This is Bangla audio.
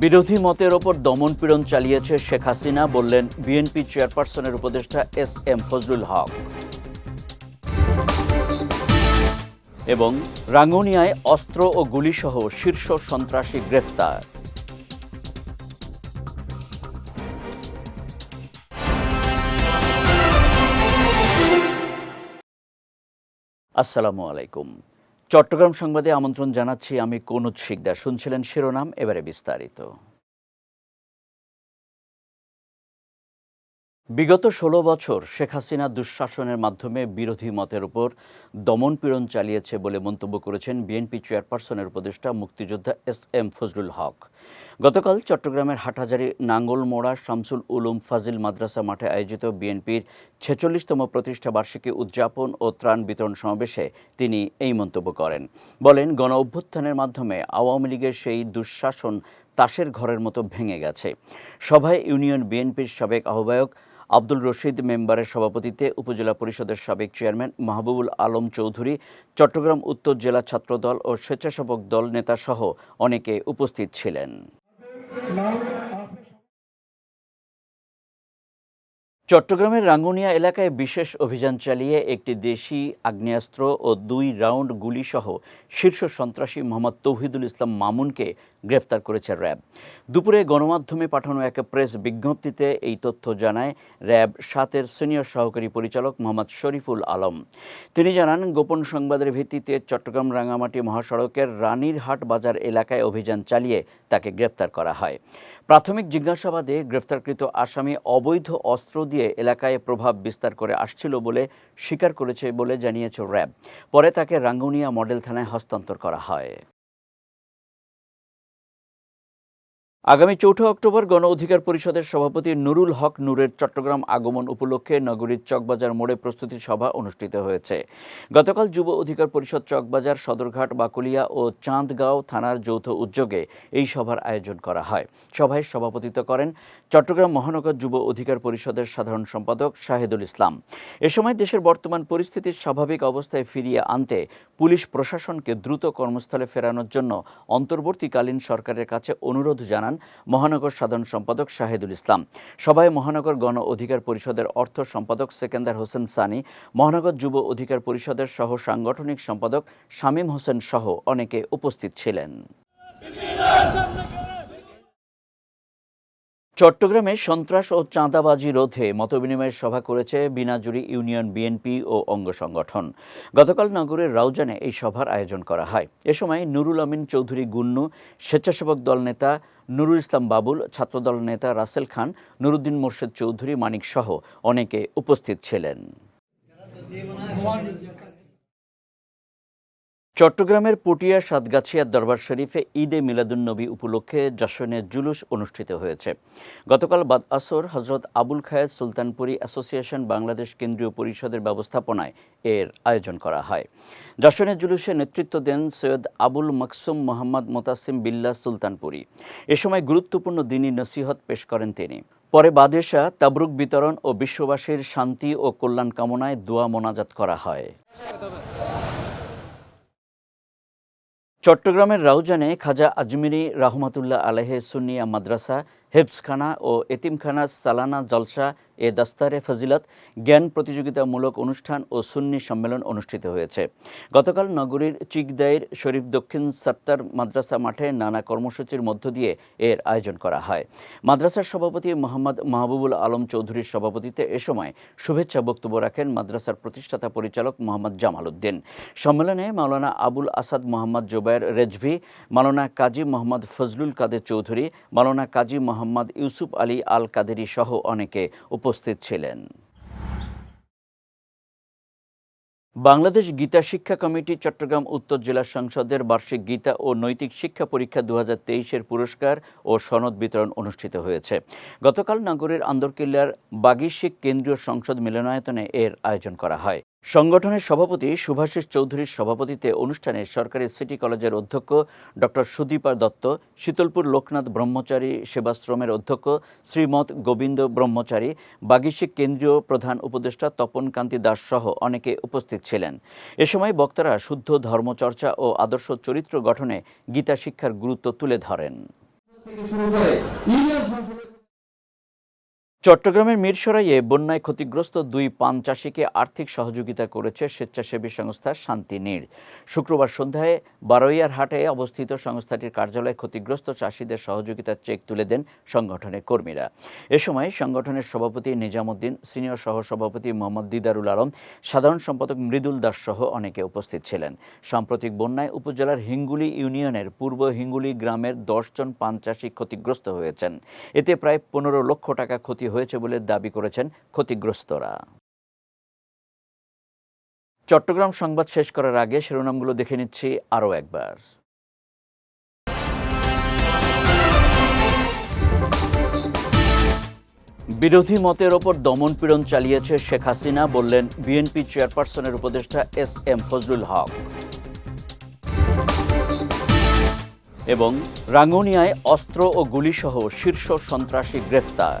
বিরোধী মতের ওপর দমনপীড়ন চালিয়েছে শেখ হাসিনা বললেন বিএনপি চেয়ারপারসনের উপদেষ্টা এস এম ফজলুল হক। এবং রাঙ্গুনিয়ায় অস্ত্র ও গুলিসহ শীর্ষ সন্ত্রাসী গ্রেফতার। আসসালামু আলাইকুম। চট্টগ্রাম সংবাদে আমন্ত্রণ জানাচ্ছি আমি কনুজ শিকদার। শুনছিলেন শিরোনাম এবারে বিস্তারিত। বিগত ষোলো বছর শেখ হাসিনা দুঃশাসনের মাধ্যমে বিরোধী মতের উপর দমনপীড়ন চালিয়েছে বলে মন্তব্য করেছেন বিএনপি চেয়ারপারসনের উপদেষ্টা মুক্তিযোদ্ধা এস এম ফজলুল হক। গতকাল চট্টগ্রামের হাটহাজারি নাঙ্গলমোড়া শামসুল উলুম ফাজিল মাদ্রাসা মাঠে আয়োজিত বিএনপির ছেচল্লিশতম প্রতিষ্ঠা বার্ষিকী উদযাপন ও ত্রাণ বিতরণ সমাবেশে তিনি এই মন্তব্য করেন। বলেন, গণ অভ্যুত্থানের মাধ্যমে আওয়ামী লীগের সেই দুঃশাসন তাসের ঘরের মতো ভেঙে গেছে। সভায় ইউনিয়ন বিএনপির সাবেক আহ্বায়ক আব্দুল রশিদ মেম্বারের সভাপতিত্বে উপজেলা পরিষদের সাবেক চেয়ারম্যান মাহবুবুল আলম চৌধুরী, চট্টগ্রাম উত্তর জেলা ছাত্রদল ও স্বেচ্ছাসেবক দল নেতাসহ অনেকে উপস্থিত ছিলেন। চট্টগ্রামের রাঙ্গুনিয়া এলাকায় বিশেষ অভিযান চালিয়ে একটি দেশি আগ্নেয়াস্ত্র ও দুই রাউন্ড গুলিসহ শীর্ষ সন্ত্রাসী মোহাম্মদ তৌহিদুল ইসলাম মামুনকে গ্রেফতার করেছে র্যাব। দুপুরে গণমাধ্যমে পাঠানো এক প্রেস বিজ্ঞপ্তিতে এই তথ্য জানায় র্যাব সাতের সিনিয়র সহকারী পরিচালক মোহাম্মদ শরীফুল আলম। তিনি জানান, গোপন সংবাদের ভিত্তিতে চট্টগ্রাম রাঙামাটি মহাসড়কের রানীরহাট বাজার এলাকায় অভিযান চালিয়ে তাকে গ্রেফতার করা হয়। প্রাথমিক জিজ্ঞাসাবাদে গ্রেফতারকৃত আসামি অবৈধ অস্ত্র দিয়ে এলাকায় প্রভাব বিস্তার করে আসছিল বলে স্বীকার করেছে বলে জানিয়েছে র্যাব। পরে তাকে রাঙ্গুনিয়া মডেল থানায় হস্তান্তর করা হয়। আগামী চৌঠা অক্টোবর গণ অধিকার পরিষদের সভাপতি নুরুল হক নূরের চট্টগ্রাম আগমন উপলক্ষে নগরীর চকবাজার মোড়ে প্রস্তুতি সভা অনুষ্ঠিত হয়েছে। গতকাল যুব অধিকার পরিষদ চকবাজার, সদরঘাট, বাকুলিয়া ও চাঁদগাঁও থানার যৌথ উদ্যোগে এই সভার আয়োজন করা হয়। সভায় সভাপতিত্ব করেন চট্টগ্রাম মহানগর যুব অধিকার পরিষদের সাধারণ সম্পাদক শাহেদুল ইসলাম। এ সময় দেশের বর্তমান পরিস্থিতির স্বাভাবিক অবস্থায় ফিরিয়ে আনতে পুলিশ প্রশাসনকে দ্রুত কর্মস্থলে ফেরানোর জন্য অন্তর্বর্তীকালীন সরকারের কাছে অনুরোধ জানান মহানগর সাধারণ সম্পাদক শাহেদুল ইসলাম। সভায় মহানগর গণ অধিকার পরিষদের অর্থ সম্পাদক সেকেন্দার হোসেন সানি, মহানগর যুব অধিকার পরিষদের সহ সাংগঠনিক সম্পাদক শামীম হোসেন সহ অনেকে উপস্থিত ছিলেন। চট্টগ্রামে সন্ত্রাস ও চাঁদাবাজি রোধে মতবিনিময় সভা করেছে বিনাজুরি ইউনিয়ন বিএনপি ও অঙ্গ সংগঠন। গতকাল নগরের রাউজানে এই সভার আয়োজন করা হয়। এ সময় নুরুল আমিন চৌধুরী গুন্নু, স্বেচ্ছাসেবক দল নেতা নুরুল ইসলাম বাবুল, ছাত্রদল নেতা রাসেল খান, নুরুদ্দিন মোর্শেদ চৌধুরী, মানিক সহ অনেকে উপস্থিত ছিলেন। চট্টগ্রামের পটিয়া সাতগাছিয়ার দরবার শরীফে ঈদে মিলাদুন্নবী উপলক্ষে যশনের জুলুস অনুষ্ঠিত হয়েছে। গতকাল বাদ আসর হজরত আবুল খায়েদ সুলতানপুরি অ্যাসোসিয়েশন বাংলাদেশ কেন্দ্রীয় পরিষদের ব্যবস্থাপনায় এর আয়োজন করা হয়। যশনের জুলুসে নেতৃত্ব দেন সৈয়দ আবুল মকসুম মোহাম্মদ মোতাসিম বিল্লাহ সুলতানপুরি। এ সময় গুরুত্বপূর্ণ দিনই নসিহত পেশ করেন তিনি। পরে বাদেশা তাবরুক বিতরণ ও বিশ্ববাসীর শান্তি ও কল্যাণ কামনায় দোয়া মোনাজাত করা হয়। চট্টগ্রামের রাউজানে খাজা আজমিরি রাহমাতুল্লাহ আলহে সুনিয়া মাদ্রাসা হেফসখানা ও এতিমখানা সালানা জলসা এ দাস্তারে ফজিলত, জ্ঞান প্রতিযোগিতামূলক অনুষ্ঠান ও সুন্নি সম্মেলন অনুষ্ঠিত হয়েছে। গতকাল নগরীর চিকদাইর শরীফ দক্ষিণ সাত্তার মাদ্রাসা মাঠে নানা কর্মসূচির মধ্য দিয়ে এর আয়োজন করা হয়। মাদ্রাসার সভাপতি মোহাম্মদ মাহবুবুল আলম চৌধুরীর সভাপতিত্বে এ সময় শুভেচ্ছা বক্তব্য রাখেন মাদ্রাসার প্রতিষ্ঠাতা পরিচালক মোহাম্মদ জামাল উদ্দিন। সম্মেলনে মাওলানা আবুল আসাদ মোহাম্মদ জোবায়ের রেজভি, মাওলানা কাজী মোহাম্মদ ফজলুল কাদের চৌধুরী, মাওলানা কাজী মোহাম্মদ ইউসুফ আলী আল কাদেরি সহ অনেকে উপস্থিত ছিলেন। বাংলাদেশ গীতা শিক্ষা কমিটি চট্টগ্রাম উত্তর জেলা সংসদের বার্ষিক গীতা ও নৈতিক শিক্ষা পরীক্ষা দু হাজার পুরস্কার ও সনদ বিতরণ অনুষ্ঠিত হয়েছে। গতকাল নগরের আন্দরকিল্লার বাগিশিক কেন্দ্রীয় সংসদ মিলনায়তনে এর আয়োজন করা হয়। সংগঠনের সভাপতি সুভাষিস চৌধুরীর সভাপতিত্বে অনুষ্ঠানে সরকারি সিটি কলেজের অধ্যক্ষ ডক্টর সুদীপা দত্ত, শীতলপুর লোকনাথ ব্রহ্মচারী সেবাশ্রমের অধ্যক্ষ শ্রীমৎ গোবিন্দ ব্রহ্মচারী, বাগিশিক কেন্দ্রীয় প্রধান উপদেষ্টা তপন কান্তি দাস সহ অনেকে উপস্থিত ছিলেন। এ সময় বক্তারা শুদ্ধ ধর্মচর্চা ও আদর্শ চরিত্র গঠনে গীতা শিক্ষার গুরুত্ব তুলে ধরেন। চট্টগ্রামের মিরসরাইয়ে বন্যায় ক্ষতিগ্রস্ত দুই পান চাষিকে আর্থিক সহযোগিতা করেছে স্বেচ্ছাসেবী সংস্থা শান্তি নীড় শুক্রবার সন্ধ্যায় বারোইয়ার হাটে অবস্থিত সংস্থাটির কার্যালয়ে ক্ষতিগ্রস্ত চাষিদের সহযোগিতার চেক তুলে দেন সংগঠনের কর্মীরা। এ সময় সংগঠনের সভাপতি নিজামুদ্দিন, সিনিয়র সহসভাপতি মোহাম্মদ দিদারুল আলম, সাধারণ সম্পাদক মৃদুল দাস সহ অনেকে উপস্থিত ছিলেন। সাম্প্রতিক বন্যায় উপজেলার হিঙ্গুলি ইউনিয়নের পূর্ব হিঙ্গুলি গ্রামের দশজন পান চাষি ক্ষতিগ্রস্ত হয়েছেন। এতে প্রায় পনেরো লক্ষ টাকা ক্ষতি হয়েছে বলে দাবি করেছেন ক্ষতিগ্রস্তরা। চট্টগ্রাম সংবাদ শেষ করার আগে শিরোনামগুলো দেখে নিচ্ছি আরও একবার। বিরোধী মতের ওপর দমনপীড়ন চালিয়েছে শেখ হাসিনা বললেন বিএনপি চেয়ারপারসনের উপদেষ্টা এস এম ফজলুল হক। এবং রাঙ্গুনিয়ায় অস্ত্র ও গুলিসহ শীর্ষ সন্ত্রাসী গ্রেফতার।